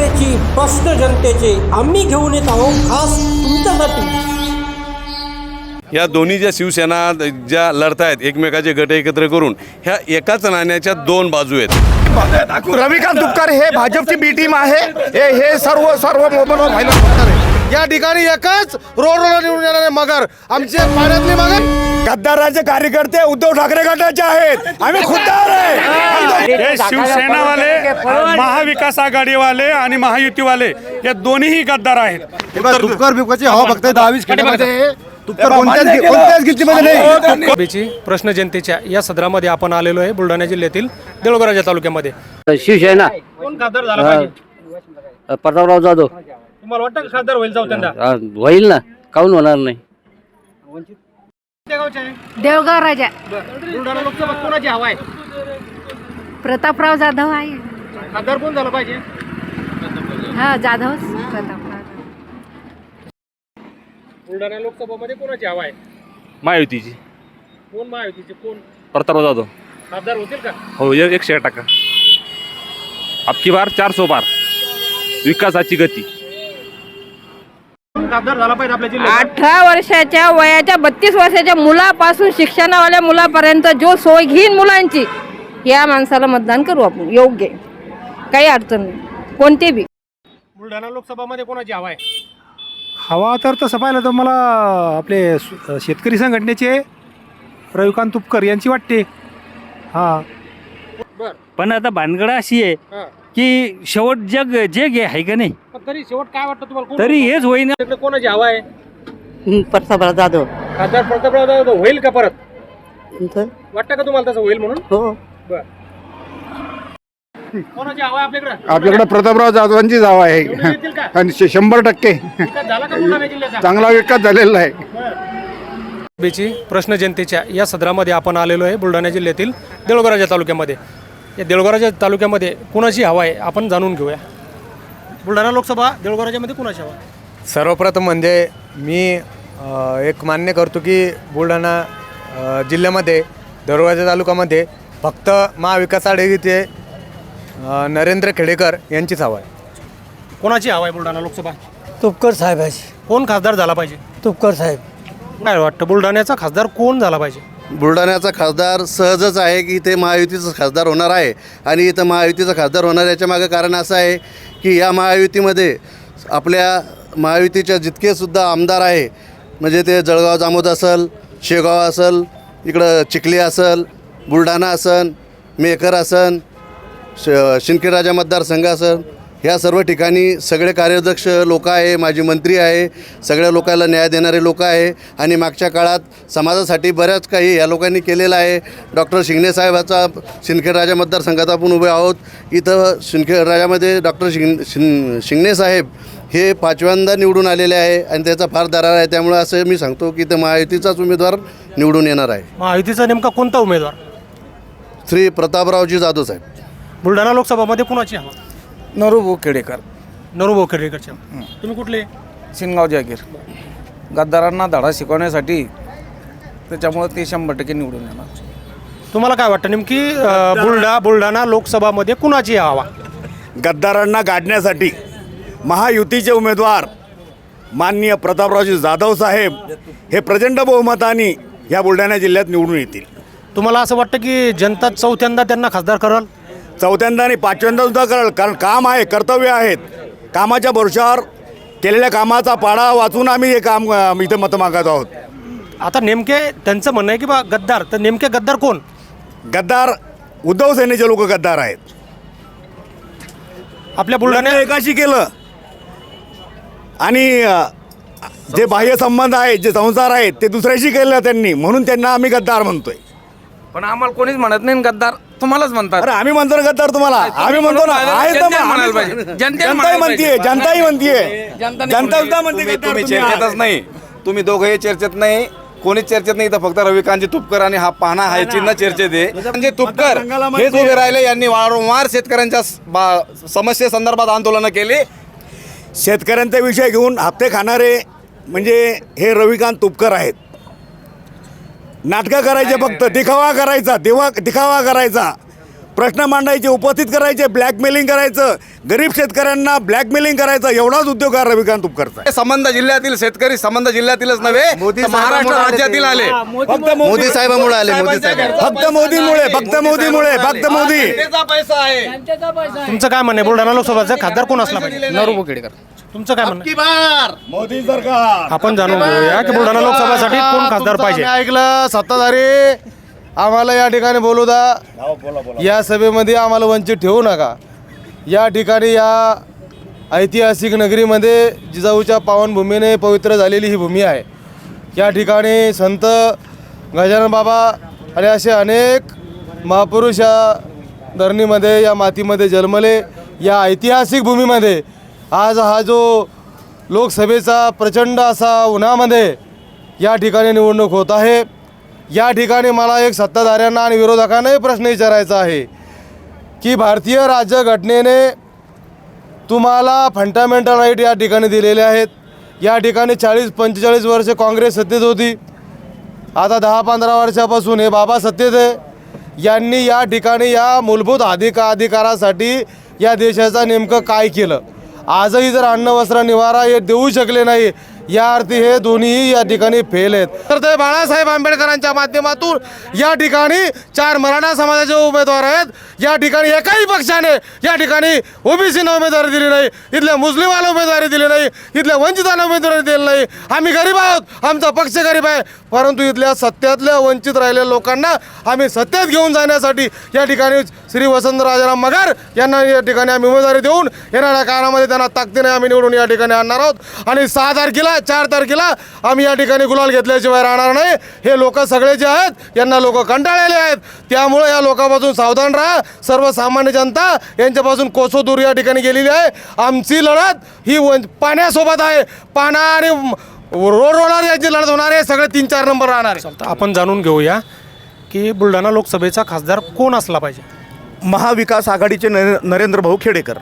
जनतेची प्रश्न जनतेचे आम्ही घेऊन येत आहोत खास तुमच्यासाठी या दोन्ही ज्या शिवसेना ज्या लढतायत एकमेकाचे गट एकत्र करून ह्या एकाच नाण्याच्या दोन बाजू आहेत. रविकांत तुपकर हे भाजपची बी टीम आहे. हे हे सर्व सर्व मोबाईल या ठिकाणी एकच रोडवर निवडून येणारे मगर. आमचे पाण्यातले मगर. गद्दाराचे कार्यकर्ते उद्धव ठाकरे गटाचे आहेत. आम्ही खुद्दार आहे. हे शिवसेनावाले महाविकास आघाडीवाले आणि महायुतीवाले या दोन्हीही गद्दार आहेत. तुपकर हवा दहावीस नाही. सभेची प्रश्न जनतेच्या या सदरामध्ये आपण आलेलो आहे बुलढाणा जिल्ह्यातील देऊळगराजा तालुक्यामध्ये. शिवसेना. कोण खासदार झाला पाहिजे? अ, प्रतापराव जाधव. तुम्हाला वाटतं का खासदार होईल ना. काऊन होणार नाही? कोणत्या गावचे आहे? देवगाव राजा. बुलढाणा लोकसभा कोणाची हवा आहे? प्रतापराव जाधव आहे. खासदार कोण झालं पाहिजे? हा जाधवच प्रतापराव बुलढाणा लोकसभामध्ये कोणाची हवा आहे? महायुतीची. कोण महायुतीचे? कोण? प्रतापराव जाधव. खासदार होतील का? हो ए- एकशे एक टक्का. अबकी बार चार सो बार विकासाची गती. कोण खासदार झाला पाहिजे आपल्या जिल्ह्यात. अठरा वर्षाच्या वयाच्या बत्तीस वर्षाच्या मुलापासून शिक्षणावाल्या मुलापर्यंत जो सोय घेईन मुलांची या माणसाला मतदान करू आपण. योग्य आहे. काही अडचण नाही. कोणते बी. बुलढाणा लोकसभामध्ये कोणाची हवा आहे? हवा तर तसं पाहिलं तर मला आपले सु- शेतकरी संघटनेचे रविकांत तुपकर यांची वाटते. हां. पण आता भानगड अशी आहे हा. की शेवट जग जग आहे हाय का नाही? पण तरी शेवट काय वाटतं तुम्हाला? कोण तरी हेच होईना. तिकडे कोणाची हवा आहे? प्रतापराव जाधव. खासदार प्रतापराव जाधव होईल का परत? वाटतं का तुम्हाला तसं होईल म्हणून? हो. कोणाची हवा आहे आपल्याकडे? आपल्याकडे प्रतापराव जाधवांची जाव आहे. निवडून येतील का? आणि शंभर टक्के. विकास झाला का बुलढाणा जिल्ह्याचा? चांगला विकास झालेला आहे. प्रश्न जनतेच्या या सदरामध्ये आपण आलेलो आहे बुलढाणा जिल्ह्यातील देऊळगराजा तालुक्यामध्ये. या देऊळगराजा तालुक्यामध्ये कुणाची हवा आहे आपण जाणून घेऊया. बुलढाणा लोकसभा देऊळगराजामध्ये कुणाची हवा? आहे? सर्वप्रथम म्हणजे मी अ, एक मान्य करतो की बुलढाणा अ, जिल्ह्यामध्ये दरवाजा तालुक्यामध्ये फक्त महाविकास आघाडीचे नरेंद्र खेडेकर यांचीच हवा आहे. कोणाची हवा आहे बुलढाणा लोकसभा? तुपकर साहेबाची कोण खासदार झाला पाहिजे? तुपकर साहेब. काय वाटतं बुलढाण्याचा खासदार कोण झाला पाहिजे? बुलढाण्याचा खासदार सहजच आहे की इथे महायुतीचा खासदार होणार आहे आणि इथं महायुतीचा खासदार होणार याच्या मागं कारण असं आहे की या महायुतीमध्ये आपल्या महायुतीच्या जितके सुद्धा आमदार आहे म्हणजे ते जळगाव जामोद असेल शेगाव असेल इकडं चिखली असेल बुलढाणा असन मेकर असन श शिंदखेडराजा मतदारसंघ असेल ह्या सर्व ठिकाणी सगळे कार्यदक्ष लोक आहे माजी मंत्री आहे सगळ्या लोकांना न्याय देणारे लोक आहे आणि मागच्या काळात समाजासाठी बऱ्याच काही या लोकांनी केलेलं आहे. डॉक्टर शिंगणे साहेबाचा शिंदखेडराजा मतदारसंघात आपण उभे आहोत. इथं शिंदखेडराजामध्ये डॉक्टर शिंग शिं शिंगणे साहेब हे पाचव्यांदा निवडून आलेले आहे आणि त्याचा फार दरार आहे. त्यामुळे असं मी सांगतो की इथं महायुतीचाच उमेदवार निवडून येणार आहे. महायुतीचा नेमका कोणता उमेदवार? श्री प्रतापरावजी जाधव साहेब. बुलढाणा लोकसभामध्ये कुणाची हवा नरूभाऊ खेडेकर नरूभाऊ खेडेकरच्या तुम्ही कुठले? शिनगाव जागीर गद्दारांना धडा शिकवण्यासाठी त्याच्यामुळे ते शंभर टक्के निवडून येणार. तुम्हाला काय वाटतं नेमकी अं, बुलढा बुलढाणा लोकसभामध्ये कुणाची हवा? गद्दारांना गाडण्यासाठी महायुतीचे उमेदवार माननीय प्रतापरावजी जाधव साहेब हे प्रचंड बहुमताने या बुलढाणा जिल्ह्यात निवडून येतील. तुम्हाला असं वाटतं की जनता चौथ्यांदा त्यांना खासदार कराल? चौथ्यांदा आणि पाचव्यांदा सुद्धा कळल कारण काम आहे कर्तव्य आहेत. कामाच्या भरोशावर केलेल्या कामाचा पाडा वाचून आम्ही हे काम अ, इथं मतं मागत आहोत. आता नेमके त्यांचं म्हणणं आहे की बा गद्दार तर नेमके गद्दार कोण? गद्दार उद्धव सेनेचे लोक गद्दार आहेत. आपल्या बुलढाणा एकाशी केलं. आणि अ, जे बाह्य संबंध आहेत जे संसार आहेत ते दुसऱ्याशी केलं त्यांनी म्हणून त्यांना आम्ही गद्दार म्हणतोय. पण आम्हाला कोणीच म्हणत नाही गद्दार तुम्हालाच म्हणतात. अरे आम्ही म्हणतो ना गद्दार तुम्हाला. आम्ही म्हणतो ना आहे तर म्हणायला पाहिजे. जनतेने जनताही म्हणायला म्हणतीये पाहिजे. जनताही म्हणतीये. जनताने जनता. सुद्धा म्हणते. तुम्ही गद्दार तुम्ही तुम्ही चर्चेतच आहात. नाही. तुम्ही दोघंही चर्चेत नाही. कोणीच चर्चेत नाही. इथं फक्त रविकांतजी तुपकर आणि हा पाना आहे चिन्ह चर्चेत आहे. म्हणजे तुपकर मतदारसंघाला हेच माहिती उभे राहिले यांनी वारंवार शेतकऱ्यांच्या स- बा- समस्येसंदर्भात आंदोलनं केली. शेतकऱ्यांचा विषय घेऊन हप्ते खाणारे म्हणजे हे रविकांत तुपकर आहेत. नाटकं करायचे फक्त दिखावा करायचा दिवा दिखावा करायचा. प्रश्न मांडायचे उपस्थित करायचे ब्लॅकमेलिंग करायचं. गरीब शेतकऱ्यांना ब्लॅकमेलिंग करायचं एवढाच उद्योग हा रविकांत तुपकरचा हे संबंध जिल्ह्यातील शेतकरी संबंध जिल्ह्यातीलच नव्हे महाराष्ट्र राज्यातील आले. फक्त मोदी साहेबांमुळे आले मोदी साहेब. फक्त मोदीमुळे फक्त मोदीमुळे फक्त मोदी. पैसा आहे. तुमचं काय म्हणणं आहे? बुलढाणा लोकसभाचा खासदार कोण असला पाहिजे? नरू बोकेडकर तुमचं काय म्हणणं? आहे? मोदी सरकार! आपण जाणून घेऊया. की बुलढाणा लोकसभासाठी कोण खासदार पाहिजे? ऐकलं सत्ताधारी. आम्हाला या ठिकाणी बोलू द्या. या सभेमध्ये आम्हाला वंचित ठेवू नका. या ठिकाणी या ऐतिहासिक नगरीमध्ये जिजाऊच्या पावनभूमीने पवित्र झालेली ही भूमी आहे. या ठिकाणी संत गजानन बाबा आणि असे अनेक महापुरुष या धरणीमध्ये या मातीमध्ये जन्मले. या ऐतिहासिक भूमीमध्ये आज हा जो लोकसभेचा प्रचंड असा उन्हामध्ये या ठिकाणी निवडणूक होत आहे. या ठिकाणी मला एक सत्ताधाऱ्यांना आणि विरोधकांनाही प्रश्न विचारायचा आहे की भारतीय राज्यघटनेने तुम्हाला फंडामेंटल राईट या ठिकाणी दिलेले आहेत. या ठिकाणी चाळीस पंचेचाळीस वर्ष काँग्रेस सत्तेत होती. आता दहा पंधरा वर्षापासून हे बाबा सत्तेत आहे. यांनी या ठिकाणी या मूलभूत अधिका अधिकारासाठी या देशाचा नेमकं काय केलं? आजही जर अन्न वस्त्र निवारा हे देऊ शकले नाही या अर्थी हे दोन्हीही या ठिकाणी फेल आहेत. तर ते बाळासाहेब आंबेडकरांच्या माध्यमातून या ठिकाणी चार मराठा समाजाचे उमेदवार आहेत. या ठिकाणी एकाही पक्षाने या ठिकाणी ओबीसीनं उमेदवारी दिली नाही. इथल्या मुस्लिमाला उमेदवारी दिली नाही. इथल्या वंचितांना उमेदवारी दिली नाही. आम्ही गरीब आहोत. आमचा पक्ष गरीब आहे. परंतु इथल्या सत्यातल्या वंचित राहिलेल्या लोकांना आम्ही सत्यात घेऊन जाण्यासाठी या ठिकाणी श्री वसंतराजाराम मगर यांना या ठिकाणी आम्ही उमेदवारी देऊन येणाऱ्या काळामध्ये त्यांना ताकदीने आम्ही निवडून या ठिकाणी आणणार आहोत. आणि सहा तारखेला चार तारखेला आम्ही या ठिकाणी गुलाल घेतल्याशिवाय राहणार नाही. हे लोक सगळे जे आहेत यांना लोक कंटाळलेले आहेत. त्यामुळे या लोकांपासून सावधान राहा. सर्वसामान्य जनता यांच्यापासून कोसो दूर या ठिकाणी गेलेली आहे. आमची लढत ही पाण्यासोबत आहे. पाण्या आणि रोड रोलर यांची लढत होणार आहे. सगळे तीन चार नंबर राहणार आहे. आपण जाणून घेऊया की बुलढाणा लोकसभेचा खासदार कोण असला पाहिजे? महाविकास आघाडीचे नरे नरेंद्र भाऊ खेडेकर.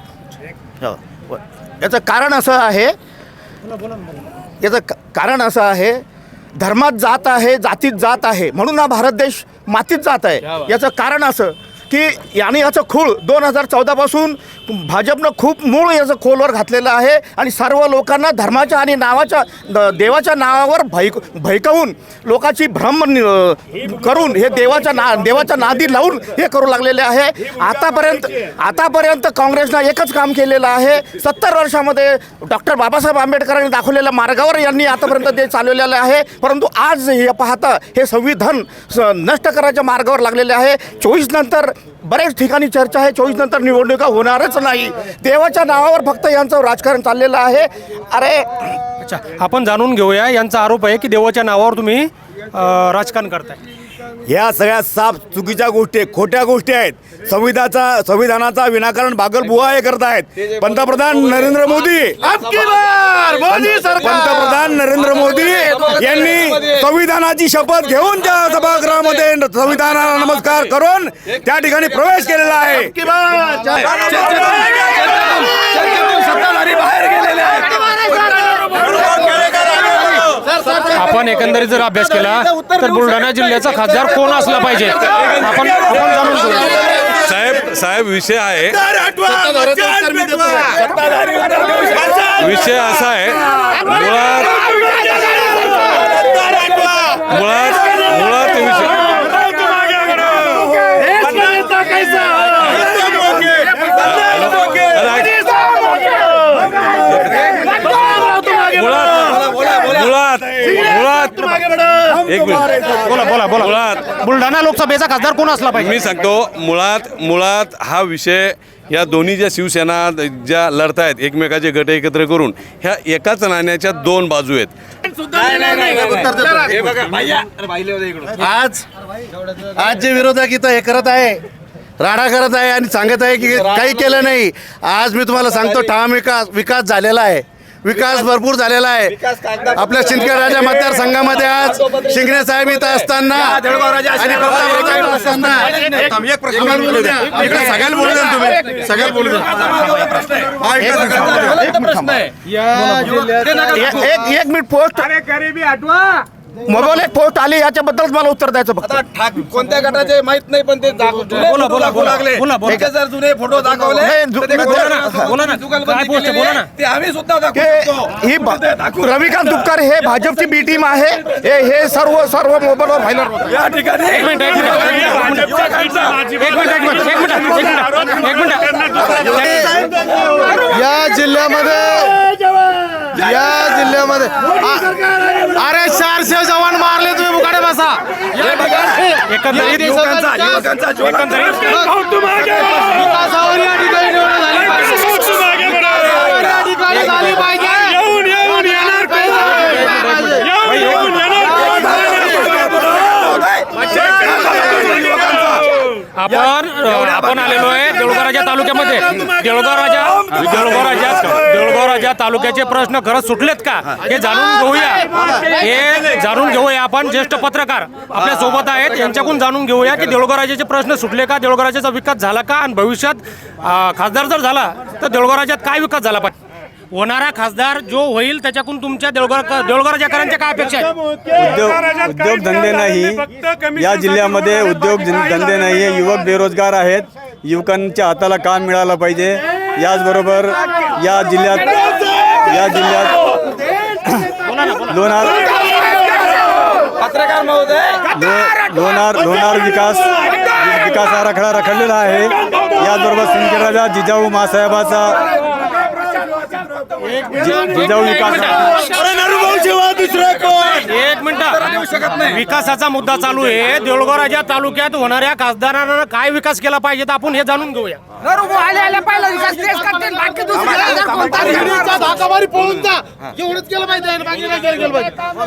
हो. याचं कारण असं आहे याचं क- कारण असं आहे धर्मात जात आहे जातीत जात आहे म्हणून हा भारत देश मातीत जात आहे. याचं कारण असं की याने याचं खूळ दोन हजार चौदापासून भाजपनं खूप मूळ याचं खोलवर घातलेलं आहे आणि सर्व लोकांना धर्माच्या आणि नावाच्या द- देवाच्या नावावर भैक भैकवून लोकांची भ्रम करून हे देवाच्या ना देवाच्या नादी लावून हे करू लागलेले आहे. आतापर्यंत आतापर्यंत काँग्रेसनं एकच काम केलेलं आहे. सत्तर वर्षामध्ये डॉक्टर बाबासाहेब आंबेडकरांनी दाखवलेल्या मार्गावर यांनी आतापर्यंत ते चालवलेलं आहे. परंतु आज हे पाहता हे संविधान स- नष्ट करायच्या मार्गावर लागलेले आहे. चोवीस नंतर बऱ्याच ठिकाणी चर्चा आहे. चोवीस नंतर निवडणुका होणारच नाही. देवाच्या नावावर फक्त यांचं राजकारण चाललेलं आहे. अरे अच्छा आपण जाणून घेऊया. यांचा आरोप आहे की देवाच्या नावावर तुम्ही राजकारण करताय. ह्या सगळ्या साफ चुकीच्या गोष्टी आहेत खोट्या गोष्टी आहेत संविधानाचा संविधानाचा विनाकारण बागलबुवा हे करत आहेत पंतप्रधान नरेंद्र मोदी पंतप्रधान नरेंद्र मोदी यांनी संविधानाची शपथ घेऊन त्या सभागृहामध्ये संविधानाला नमस्कार करून त्या ठिकाणी प्रवेश केलेला आहे आपण एकंदरीत जर अभ्यास केला तर बुलढाणा जिल्ह्याचा खासदार कोण असला पाहिजे? आपण आपण जाणून साहेब साहेब विषय आहे. विषय असा आहे मुळात मुळात मुळात विषय बोला बोला बोला मुळात बुलढाणा लोकसभेचा खासदार कोण असला पाहिजे? मी सांगतो मुळात मुळात हा विषय या दोन्ही ज्या शिवसेना ज्या लढतायत एकमेकाचे गट एकत्र करून ह्या एकाच नाण्याच्या दोन बाजू आहेत. आज आज जे विरोधक इथं हे करत आहे राडा करत आहे आणि सांगत आहे की काही केलं नाही. आज मी तुम्हाला सांगतो ठाम विकास विकास झालेला आहे. विकास भरपूर झालेला आहे. आपल्या शिंदखेड मतदारसंघामध्ये आज शिंगणे साहेब इथं असताना बोलू द्या. सगळ्याला बोलू द्या ना तुम्ही. सगळ्याला बोलू द्या. हा, एकच मिनिट. एक एक- एक मिनिट पोस्ट मोबाईल एक पोस्ट आली याच्याबद्दल मला उत्तर द्यायचं फक्त. कोणत्या गटाचे माहीत नाही पण ते बोला बोला बोला बोला. बोला जर जुने फोटो दाखवले नाही, तर ते बोला बोला ना, ना, बोला ना. काय पोस्ट आहे? बोला ना. ते आम्ही सुद्धा ही ब- रविकांत तुपकर हे भाजपची बी टीम आहे. हे हे सर्व सर्व मोबाईलवर व्हायरल होतं या ठिकाणी या जिल्ह्यामध्ये या जिल्ह्यामध्ये अरे चारशे जवान मारले तुम्ही मुकाडे बसा. एकंदरीत युवकांचा युवकांचा ज्वलंत विकासावर या ठिकाणी निवडणूक झाली पाहिजे. या ठिकाणी झाली पाहिजे. आपण आपण आलेलो आहे देऊळगाव राजा तालुक्यामध्ये. देऊळगाव राजा देऊळगाव राजा देऊळगाव राजा तालुक्याचे प्रश्न खरंच सुटलेत का? हे. जाणून घेऊया. हे जाणून घेऊया आपण ज्येष्ठ पत्रकार. आपल्यासोबत आहेत. यांच्याकडून जाणून घेऊया की देऊळगाव राजाचे प्रश्न सुटले का? देऊळगाव राजाचा विकास झाला का? आणि भविष्यात खासदार जर झाला तर देऊळगाव राजात काय विकास झाला? पाहिजे होणारा खासदार जो होईल त्याच्याकडून तुमच्या देऊळगाव राजाकरांच्या काय अपेक्षा आहेत? उद्योग उद्योगधंदे नाही. या जिल्ह्यामध्ये उद्योग धंदे नाही आहे युवक बेरोजगार आहेत. युवकांच्या हाताला काम मिळालं पाहिजे. याचबरोबर या जिल्ह्यात या जिल्ह्यात लोणार पत्रकार लो- लोणार लोणार विकास विकास आराखडा रखडलेला आहे. याचबरोबर सिंदखेडराजा जिजाऊ मासाहेबाचा जाऊन निकाल जि- जिजाऊ विकास एक मिनिट. विकासाचा मुद्दा चालू आहे. देऊळगाव राजा तालुक्यात होणाऱ्या खासदारांना काय विकास केला पाहिजे तर आपण हे जाणून घेऊया.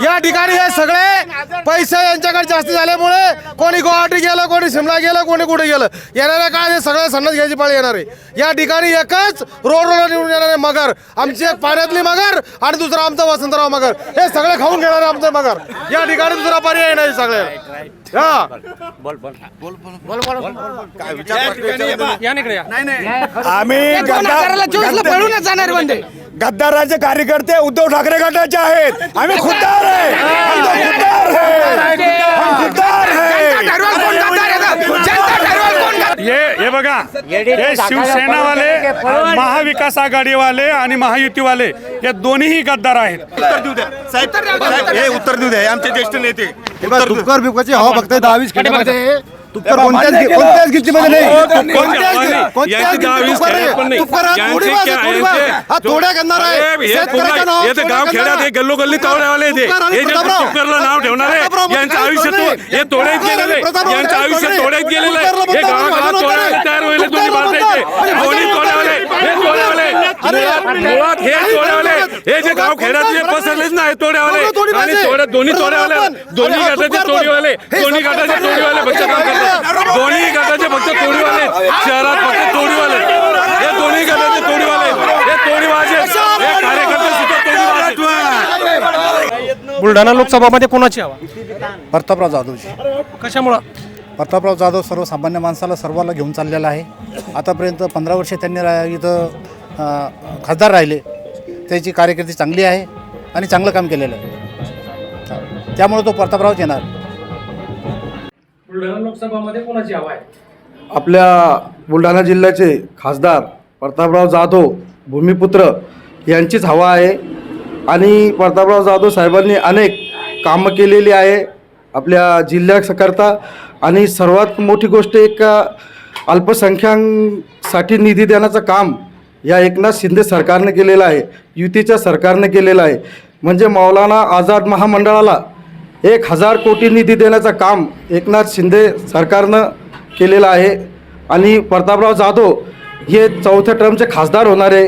या ठिकाणी हे सगळे पैसे यांच्याकडे जास्त झाल्यामुळे कोणी गुवाहाटी गेलं कोणी शिमला गेलं कोणी कुठे गेलं? येणाऱ्या काळात हे सगळं सन्नत घ्यायची पाळी येणार आहे. या ठिकाणी एकच रोड रोड निवडून येणार आहे मगर. आमची एक पाण्यातली मगर आणि दुसरा आमचा वसंतराव मगर. हे सगळे खाऊन घेणार आहे आमचं मगर या ठिकाणी दुसरा पर्याय नाही सगळे. हा. या निकडे या. आम्ही गद्दार गद्दाराचे कार्यकर्ते उद्धव ठाकरे गटाचे आहेत. आम्ही खुद्दार आहे. खुद्दार है खुद्दार है हे हे बघा हे शिवसेनावाले महाविकास आघाडीवाले आणि महायुतीवाले या दोन्हीही गद्दार आहेत. हे उत्तर देऊ द्या. हे आमचे ज्येष्ठ नेते. बिपकरची हवा फक्त दहावीस खेड्यामध्ये तुपकर कोणत्याच कोणत्याच गिल्टीमध्ये नाही कोणत्याच कोणत्याच यांची दहावीस तुपकर खेड्यात नाही. तुपकर हा हा थोड्या करणार आहे हे शेतकऱ्याचं पूर्ण- नाव हे तर थोडं गाव करणार खेड्यात आहे. हे गल्लोगल्ली तवड्यावाले ते तुपकर आणि हे जे प्रतापराव. तुपकरला नाव ठेवणार आहे प्रतापराव यांचं काही आयुष्य. तो- हे तोड्यात गेलेलं आहे प्रतापराव यांचं आयुष्य. तोड्यात गेलेलं आहे हे गावागावात तोड्यावाले. तयार होईल तोड्यावाले हे तोड्यावाले मुळात हे तोड्यावाले हे जे गाव खेड्यात जे पसरलेच नाही तोड्यावाले. आणि तोड्या दोन्ही तोड्यावाले दोन्ही गटाचे तोडीवाले दोन्ही गटाचे तोडीवाले फक्त काम करतात. दोन्ही गटाचे फक्त तोडीवाले. शहरात फक्त तोडीवाले. हे दोन्ही गटाचे तोडीवाले. हे तोडीवाजे. हे कार्यकर्ते सुद्धा तोडीवाले बुलढाणा लोकसभामध्ये कोणाची हवा? प्रतापराव जाधवजी. कशामुळं? प्रतापराव जाधव सर्वसामान्य माणसाला सर्वाला घेऊन चाललेला आहे. आतापर्यंत पंधरा वर्षे त्यांनी इथं खासदार राहिले. त्याची कारकिर्दी चांगली आहे आणि चांगलं काम केलेलं आहे. त्यामुळे तो प्रतापरावच येणार. बुलढाणा लोकसभामध्ये कोणाची हवा आहे? आपल्या बुलढाणा जिल्ह्याचे खासदार प्रतापराव जाधव भूमिपुत्र यांचीच हवा आहे. आणि प्रतापराव जाधव साहेबांनी अनेक कामं केलेली आहे आपल्या जिल्ह्याकरता. आणि सर्वात मोठी गोष्ट एक अल्पसंख्याकांसाठी निधी देण्याचं काम या एकनाथ शिंदे सरकारनं केलेलं आहे युतीच्या सरकारनं केलेलं आहे. म्हणजे मौलाना आझाद महामंडळाला एक हजार कोटी निधी देण्याचं काम एकनाथ शिंदे सरकारनं केलेलं आहे. आणि प्रतापराव जाधव हे चौथ्या टर्मचे खासदार होणार आहे